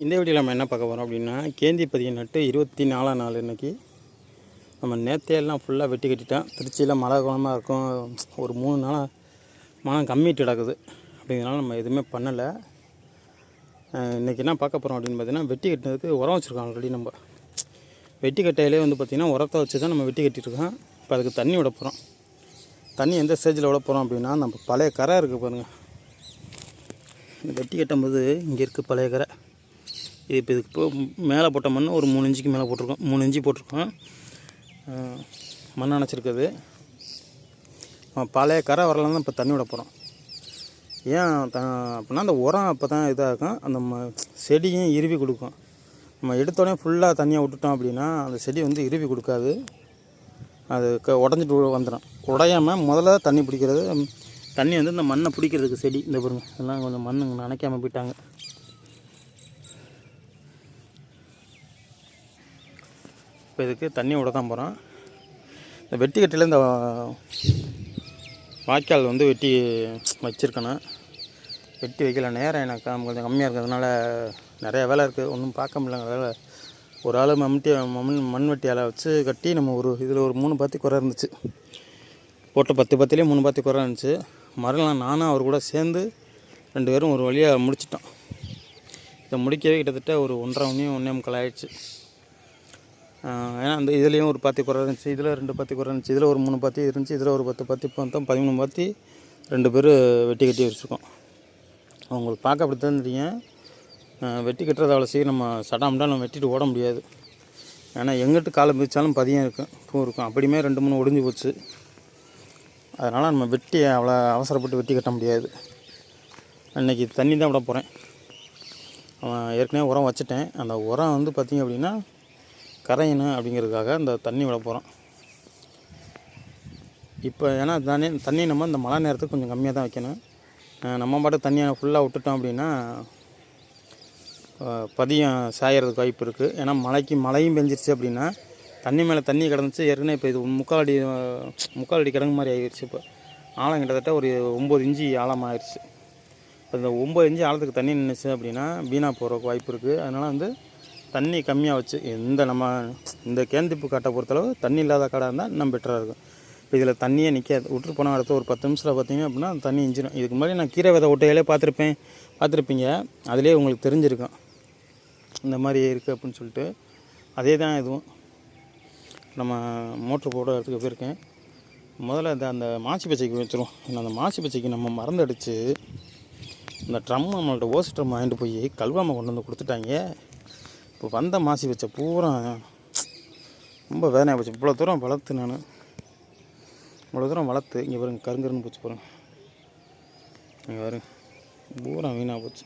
இந்த வீடியோவில் நம்ம என்ன பார்க்க போகிறோம் அப்படின்னா கேந்தி பதிய நட்டு இருபத்தி நாலாம் நாள் இன்றைக்கி நம்ம நேத்தையெல்லாம் ஃபுல்லாக வெட்டி கட்டிட்டோம் திருச்சியில் மழை குளமாக இருக்கும் ஒரு மூணு நாளாக மனம் கம்மிட்டு கிடக்குது. அப்படிங்கிறனால நம்ம எதுவுமே பண்ணலை. இன்றைக்கி என்ன பார்க்க போகிறோம் அப்படின்னு பார்த்தீங்கன்னா வெட்டி கட்டினதுக்கு உரம் வச்சுருக்கோம் ஆல்ரெடி நம்ம. வெட்டி கட்டையிலே வந்து பார்த்திங்கன்னா உரத்தை வச்சு தான் நம்ம வெட்டி கட்டியிருக்கோம் இப்போ அதுக்கு தண்ணி விட போகிறோம் தண்ணி எந்த ஸ்டேஜில் விட போகிறோம் அப்படின்னா நம்ம பழைய கரை இருக்குது பாருங்கள் வெட்டி கட்டும்போது இங்கே இருக்குது பழைய கரை. இது இப்போ இதுக்கு மேலே போட்ட மண் ஒரு மூணு இன்ச்சுக்கு மேலே போட்டிருக்கோம். மூணு இன்ச்சு போட்டிருக்கோம். மண் அணைச்சிருக்குது. பழைய கரை வரலாம் தான் இப்போ தண்ணி விட போகிறோம் ஏன் த அப்படின்னா அந்த உரம் அப்போ தான் இதாக இருக்கும் அந்த ம செடியும் இருவி கொடுக்கும். நம்ம எடுத்தோடனே ஃபுல்லாக தண்ணியாக விட்டுட்டோம் அப்படின்னா அந்த செடி வந்து இருவி கொடுக்காது. அது க உடஞ்சிட்டு வந்துடும் உடையாமல் முதல்ல தண்ணி பிடிக்கிறது தண்ணி வந்து இந்த மண்ணை பிடிக்கிறதுக்கு செடி. இந்த பாருங்க இதெல்லாம் கொஞ்சம் மண் நினைக்காமல் போயிட்டாங்க. இப்போ இதுக்கு தண்ணி விட தான் போகிறோம். இந்த வெட்டி இந்த வாய்க்கால் வந்து வெட்டி வச்சுருக்கணும். வெட்டி வைக்கல நேரம் எனக்கு கொஞ்சம் கம்மியாக இருக்கிறதுனால நிறைய வேலை இருக்குது ஒன்றும் பார்க்க முடியலங்கிறதால ஒரு ஆள் மம்முட்டி மண் மண்வெட்டி ஆளை வச்சு கட்டி நம்ம ஒரு இதில் ஒரு மூணு பாத்தி குறை இருந்துச்சு. போட்ட பத்து பத்துலேயே மூணு பாத்தி குறை இருந்துச்சு. மறுநாள் நானும் அவர் கூட சேர்ந்து ரெண்டு பேரும் ஒரு வழியாக முடிச்சிட்டோம். இதை முடிக்கவே கிட்டத்தட்ட ஒரு ஒன்றரை மணி ஒன்றே முக்கால் ஆயிடுச்சு. ஏன்னா அந்த இதுலேயும் ஒரு பாத்தி குறை இருந்துச்சு இதில் ரெண்டு பாத்தி குறை இருந்துச்சு இதில் ஒரு மூணு பாத்தி இருந்துச்சு இதில் ஒரு பத்து பாத்தி பார்த்தோம் பதிமூணு பாத்தி ரெண்டு பேர் வெட்டி கட்டி வச்சுருக்கோம். அவங்களுக்கு பார்க்க அப்படி தான் தெரியும். வெட்டி கட்டுறது அவ்வளோ சீக்கிரம் நம்ம சடாமடா நம்ம வெட்டிட்டு ஓட முடியாது. ஏன்னா எங்கிட்டு காலை பிரித்தாலும் பதியம் இருக்கும் பூ இருக்கும் அப்படியுமே ரெண்டு மூணு ஒடிஞ்சு போச்சு. அதனால் நம்ம வெட்டி அவ்வளோ அவசரப்பட்டு வெட்டி கட்ட முடியாது. அன்றைக்கி தண்ணி தான் விட போகிறேன் அவன் ஏற்கனவே உரம் வச்சுட்டேன். அந்த உரம் வந்து பார்த்திங்க அப்படின்னா கரையணும் அப்படிங்கிறதுக்காக அந்த தண்ணி விட போகிறோம் இப்போ ஏன்னா தண்ணி தண்ணி நம்ம இந்த மழை நேரத்துக்கு கொஞ்சம் கம்மியாக தான் வைக்கணும். நம்ம பாட்டு தண்ணியை ஃபுல்லாக விட்டுட்டோம் அப்படின்னா பதியம் சாயறதுக்கு வாய்ப்பு இருக்குது ஏன்னா மழைக்கு மழையும் பெஞ்சிருச்சு அப்படின்னா தண்ணி மேலே தண்ணி கிடந்துச்சு ஏற்கனவே இப்போ இது முக்கால் அடி முக்கால் அடி கிடங்கு மாதிரி ஆகிடுச்சு இப்போ. ஆழம் கிட்டத்தட்ட ஒரு ஒம்பது இஞ்சி ஆழம் ஆயிடுச்சு இப்போ இந்த ஒம்பது இஞ்சி ஆழத்துக்கு தண்ணி நின்றுச்சு அப்படின்னா வீணாக போகிறதுக்கு வாய்ப்பு இருக்குது அதனால் வந்து தண்ணி கம்மியாக வச்சு இந்த நம்ம இந்த கேந்திப்பு காட்டை பொறுத்தளவு தண்ணி இல்லாத காடாக இருந்தால் இன்னும் பெட்டராக இருக்கும். இப்போ இதில் தண்ணியே நிற்காது விட்டு போனால் அடுத்த ஒரு பத்து நிமிஷத்தில் பார்த்தீங்க அப்படின்னா தண்ணி இஞ்சிடும் இதுக்கு முன்னாடி நான் கீரை விதை ஒட்டையிலே பார்த்துருப்பேன். பார்த்துருப்பீங்க. அதிலே உங்களுக்கு தெரிஞ்சிருக்கும். இந்த மாதிரி இருக்குது அப்படின்னு சொல்லிட்டு. அதே தான் இதுவும். நம்ம மோட்ரு போட இடத்துக்கு போயிருக்கேன். முதல்ல இந்த அந்த மாசி பச்சைக்கு வச்சிரும் ஏன்னா அந்த மாசி பச்சைக்கு நம்ம மறந்தடிச்சு இந்த ட்ரம் நம்மள்ட்ட ஓசு ட்ரம் வாங்கிட்டு போய் கல்வாமை கொண்டு வந்து கொடுத்துட்டாங்க. இப்போ வந்த மாசி வச்ச பூரா ரொம்ப வேதனையாக போச்சு. இவ்வளோ தூரம் வளர்த்து நான். இவ்வளோ தூரம் வளர்த்து இங்கே பாருங்க கருங்கருன்னு போச்சு பாருங்க. இங்கே பாருங்க பூரா வீணாக போச்சு.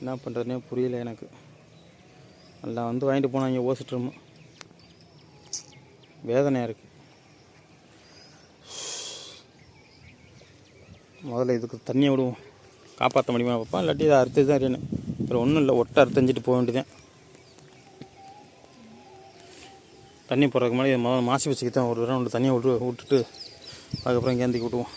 என்ன பண்ணுறதுனே புரியல எனக்கு. நல்லா வந்து வாங்கிட்டு போனாங்க ஓசிட்டுருமோ வேதனையாக இருக்குது முதல்ல இதுக்கு தண்ணியை விடுவோம். காப்பாற்ற முடியுமா பார்ப்போம் இல்லாட்டி இதை அறுத்து தான் அறியணும் வேறு ஒன்றும் இல்லை ஒட்டை அறுத்தஞ்சிட்டு போக வேண்டியதான் தண்ணி போடுறதுக்கு முன்னாடி முதல்ல மாசி வச்சுக்கு தான் ஒரு ரவுண்டு தண்ணியை விட்டு விட்டுட்டு அதுக்கப்புறம் கேந்திக்கு விட்டுவோம்